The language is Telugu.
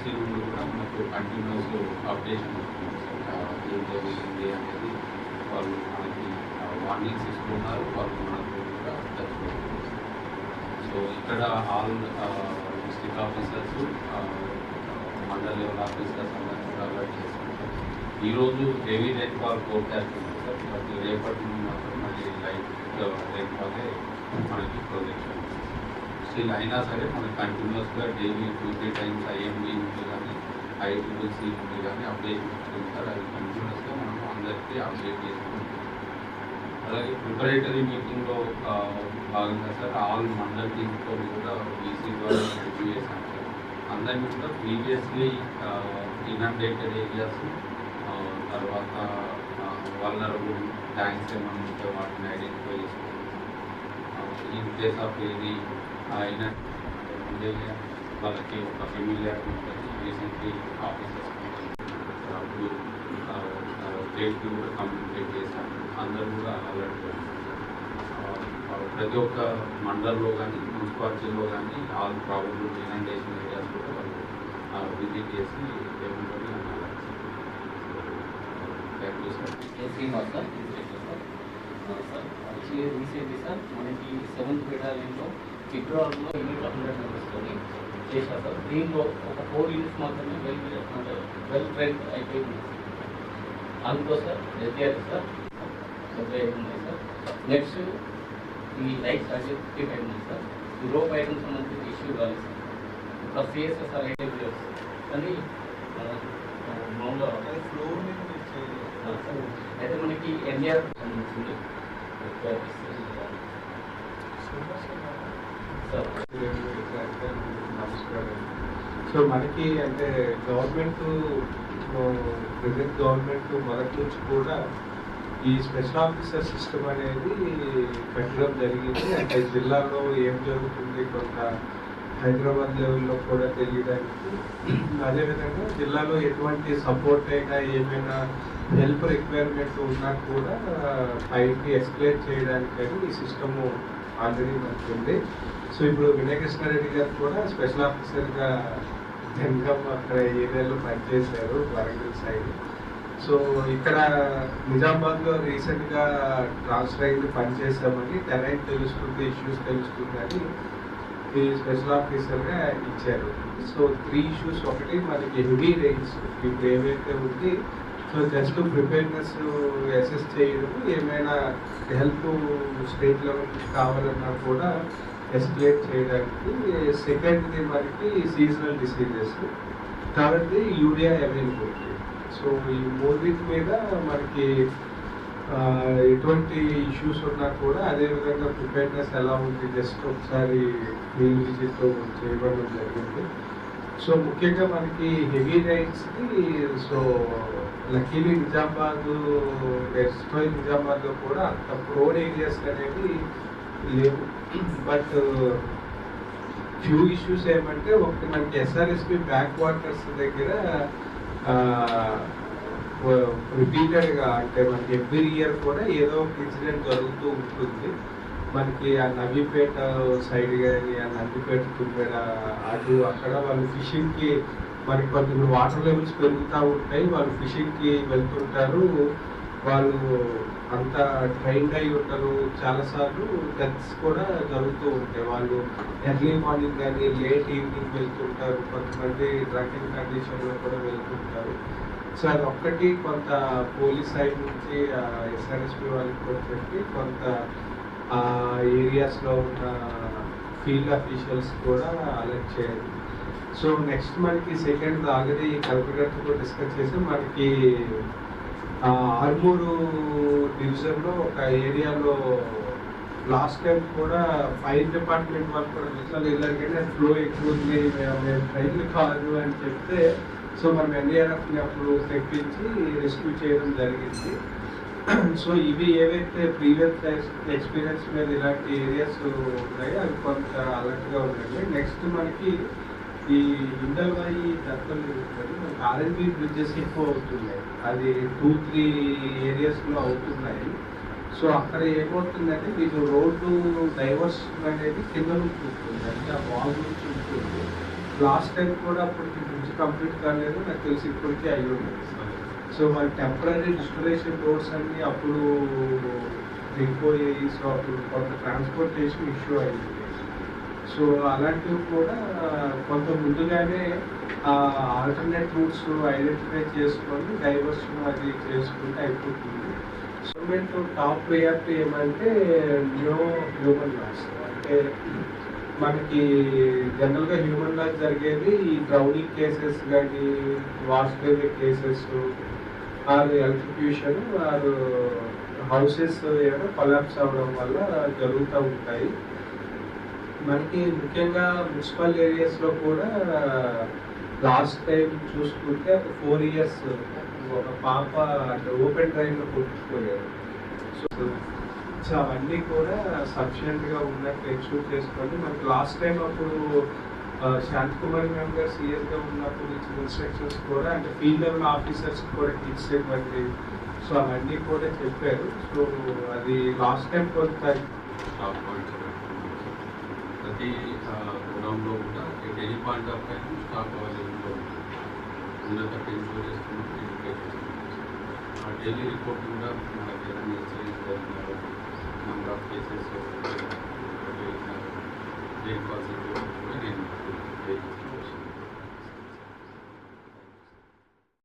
ఎమర్జెన్సీ కూడా మనకు కంటిన్యూస్ అప్డేషన్ ఏం జరుగుతుంది అనేది వాళ్ళు మనకి వార్నింగ్స్ ఇస్తున్నారు వాళ్ళు మనకు కూడా సో ఇక్కడ all district officers mandal level officers అందరూ కూడా అలర్ట్ చేస్తున్నారు. ఈరోజు హెవీ రైన్ఫాల్ ఫోర్కాస్ట్ ఉంది సార్. రేపటి నుండి మాత్రం మళ్ళీ లైట్ రైన్ఫాలే మనకి ప్రొజెక్షన్ స్టిల్ అయినా సరే మనకి కంటిన్యూస్గా daily two three times IMB నుండి కానీ ఐటీసీ నుండి కానీ అప్డేషన్ వస్తుంది సార్ అది కంటిన్యూస్గా మనం అందరికీ అప్డేట్ చేసుకుంటాం అలాగే ప్రిపరేటరీ మీటింగ్లో భాగంగా సార్ ఆల్ మండల్ టీమ్తో కూడా బీసీ ద్వారా రివ్యూ చేశాం సార్ అందరినీ కూడా ప్రీవియస్లీ ఇన్అప్డేటెడ్ ఏరియాస్ తర్వాత వల్నరబుల్ ట్యాంక్స్ ఏమైనా ఉంటే వాటిని ఐడెంటిఫై చేసుకుంటాం ఇన్ కేస్ ఆఫ్ ఏది అయిన ఉండే వాళ్ళకి ఒక ఫెమిలియర్ ఉంటుంది రీసెంట్లీ ఆఫీసర్స్ అప్పుడు కూడా కమ్యూనికేట్ చేశాను అందరూ కూడా అలర్ట్ ప్రతి ఒక్క మండల్లో కానీ మున్సిపాలిటీలో కానీ ఆల్ ప్రాబ్లమ్ ఇనండేషన్ ఏరియాస్ కూడా వాళ్ళు విజిట్ చేసి ఏముంటుంది అని alert thank you sir Srinivas sir sir. వచ్చి రీసెంట్లీ సార్ మనకి సెవెంత్ బెటాలియన్లో ఫిబ్రవరిలో యూనిట్ హండ్రెడ్ మెంబర్స్తో చేశారు సార్. దీంట్లో ఒక ఫోర్ యూనిట్స్ మాత్రమే వెల్ అంటే వెల్ ట్రైన్ అయిపోయింది అందుకో సార్ ఎస్డిఆర్ సార్ డెబ్బై ఐదు ఉన్నాయి సార్. నెక్స్ట్ ఈ ఫిఫ్టీ ఫైవ్ ఉన్నాయి సార్. ఈ రోప్ ఐటమ్స్ సంబంధించి ఇష్యూ కాలేదు సార్. ఒక సిఎస్ఎస్ఆర్ ఐటీ కానీ మామూలుగా. అయితే మనకి ఎన్ఆర్ సంబంధించింది నమస్కారం సో మనకి అంటే గవర్నమెంట్ ప్రజెంట్ గవర్నమెంట్ మొదటి నుంచి కూడా ఈ స్పెషల్ ఆఫీసర్ సిస్టమ్ అనేది పెట్టడం జరిగింది. అంటే జిల్లాలో ఏం జరుగుతుంది కొంత హైదరాబాద్ లెవెల్లో కూడా తెలియడానికి. అదేవిధంగా జిల్లాలో ఎటువంటి సపోర్ట్ అయినా ఏమైనా హెల్ప్ రిక్వైర్మెంట్ ఉన్నా కూడా పైకి ఎస్కలేట్ చేయడానికని ఈ సిస్టము ఆల్రెడీ మనకు ఉంది సో ఇప్పుడు వినయకృష్ణారెడ్డి గారు కూడా స్పెషల్ ఆఫీసర్గా జనగం అక్కడ ఏరియాలో పనిచేశారు వరంగల్ సైడ్ సో ఇక్కడ నిజామాబాద్లో రీసెంట్గా ట్రాన్స్ఫర్ అయింది పనిచేసామని టెరైన్ తెలుస్తుంది ఇష్యూస్ తెలుస్తుంది అని స్పెషల్ ఆఫీసర్గా ఇచ్చారు. సో త్రీ ఇష్యూస్ ఒకటి మనకి హెవీ రేంజ్ ఇప్పుడు ఏవైతే ఉంది సో జస్ట్ ప్రిపేర్నెస్ అసెస్ చేయడం ఏమైనా హెల్ప్ స్టేట్ లెవెల్ కావాలన్నా కూడా ఎస్కలేట్ చేయడానికి. సెకండ్ది మనకి సీజనల్ డిసీజెస్ థర్డ్ది యూరియా అవైలబిలిటీ సో ఈ మూడింటి మీద మనకి ఎటువంటి ఇష్యూస్ ఉన్నా కూడా అదే విధంగా ప్రిపేర్నెస్ ఎలా ఉంది జస్ట్ ఒకసారి ఫీల్డ్ విజిట్తో చేయడం జరిగింది. సో ముఖ్యంగా మనకి హెవీ రైడ్స్కి సో లక్కీలీ నిజామాబాద్ ఎక్స్ట్రోల్ నిజామాబాద్లో కూడా అంత ప్రోడ్ ఏరియాస్ అనేవి లేవు. బట్ ఫ్యూ ఇష్యూస్ ఏమంటే ఒకటి మనకి ఎస్ఆర్ఎస్పి బ్యాక్ వాటర్స్ దగ్గర రిపీటెడ్గా అంటే మనకి ఎవ్రీ ఇయర్ కూడా ఏదో ఒక ఇన్సిడెంట్ జరుగుతూ ఉంటుంది. మనకి ఆ నవీపేట సైడ్ కానీ ఆ నందిపేట తుమ్మేడ అటు అక్కడ వాళ్ళు ఫిషింగ్కి మనకి కొంచెం వాటర్ లెవెల్స్ పెరుగుతూ ఉంటాయి. వాళ్ళు ఫిషింగ్కి వెళ్తుంటారు. వాళ్ళు అంత ట్రైన్డ్ అయి ఉంటారు. చాలాసార్లు డెత్స్ కూడా జరుగుతూ ఉంటాయి. వాళ్ళు ఎర్లీ మార్నింగ్ కానీ లేట్ ఈవినింగ్ వెళ్తుంటారు. కొంతమంది డ్రంకింగ్ కండిషన్లో కూడా వెళ్తుంటారు. సో అది ఒక్కటి కొంత పోలీస్ సైడ్ నుంచి ఎస్ఆర్ఎస్పి వాళ్ళకి కూడా చెప్పి కొంత ఆ ఏరియాస్లో ఉన్న ఫీల్డ్ అఫీషియల్స్ కూడా అలర్ట్ చేయాలి. సో నెక్స్ట్ మనకి సెకండ్ ఆల్రెడీ కలెక్టర్తో డిస్కస్ చేసి మనకి ఆర్మూరు డివిజన్లో ఒక ఏరియాలో లాస్ట్ టైం కూడా ఫైర్ డిపార్ట్మెంట్ వాళ్ళు కూడా విషయాలు వెళ్ళారు కానీ ఫ్లో ఎక్కువ ఉంది మేము- మేము ట్రైన్లు కాదు అని చెప్తే సో మనం ఎన్డీఆర్ఎఫ్ని అప్పుడు తెప్పించి రెస్క్యూ చేయడం జరిగింది. సో ఇవి ఏవైతే ప్రీవియస్ ఎక్స్పీరియన్స్ మీద ఇలాంటి ఏరియాస్ ఉన్నాయో అవి కొంత అలర్ట్గా ఉన్నాయి నెక్స్ట్ మనకి ఈ ఇండల్వాయి దత్తలు జరుగుతుంది మనకి ఆర్ఎన్బి బ్రిడ్జెస్ ఎక్కువ అవుతున్నాయి. అది టూ త్రీ ఏరియాస్లో అవుతున్నాయి. సో అక్కడ ఏమవుతుందంటే మీకు రోడ్డు డైవర్షన్ అనేది కింద నుంచి ఉంటుంది. అంటే ఆ వాల్ నుంచి ఉంటుంది. లాస్ట్ టైం కూడా అప్పటికి బ్రిడ్జ్ కంప్లీట్ కాలేదు నాకు తెలిసి ఇప్పటికీ అయ్యి ఉండదు సో మన టెంపరీ ఇన్స్టలేషన్ రోడ్స్ అన్ని అప్పుడు దిగిపోయాయి సో అప్పుడు కొంత ట్రాన్స్పోర్టేషన్ ఇష్యూ అయింది. సో అలాంటివి కూడా కొంత ముందుగానే ఆల్టర్నేట్ రూట్స్ ఐడెంటిఫై చేసుకొని డైవర్షన్ అది చేసుకుంటే అయిపోతుంది. గవర్నమెంట్ టాప్ ప్రియారిటీ ఏమంటే న్యూ హ్యూమన్ లాస్ అంటే మనకి జనరల్గా హ్యూమన్ లాస్ జరిగేది ఈ డ్రౌనింగ్ కేసెస్ కానీ వాష్ కేసెస్ ఆర్ ఎలక్ట్రిక్యూషన్ వారు హౌసెస్ ఏమైనా కొలాప్స్ అవ్వడం వల్ల జరుగుతూ ఉంటాయి. మనకి ముఖ్యంగా మున్సిపల్ ఏరియాస్లో కూడా లాస్ట్ టైం చూసుకుంటే ఒక ఫోర్ ఇయర్స్ ఒక పాప ఓపెన్ డ్రైవ్లో కొట్టుకుపోయారు సో సో అవన్నీ కూడా సఫిషియెంట్గా ఉన్నట్టు ఎక్స్క్యూట్ చేసుకోండి. మనకి లాస్ట్ టైం అప్పుడు శాంత్ కుమార్ మ్యామ్ గారు సీఎస్గా ఉన్నప్పుడు ఇచ్చిన ఇన్స్ట్రక్షన్స్ కూడా అంటే ఫీల్డ్ లెవెల్ ఆఫీసర్స్ కూడా టీచ్ ఇవ్వండి. సో అవన్నీ కూడా చెప్పారు. సో అది లాస్ట్ టైం కొంత ప్రతి గుణంలో కూడా at any point of time stock అవైలబుల్లో ఉన్నత ఇన్షూర్ చేసుకున్నాం ఎడ్యుకేట్ చేసుకున్నాం మా డైలీ రిపోర్ట్ కూడా మనకి ఏదైనా ఇన్సూరెన్స్ జరిగినారో నెంబర్ ఆఫ్ కేసెస్ బ్రేక్ఫాస్ట్ కూడా నేను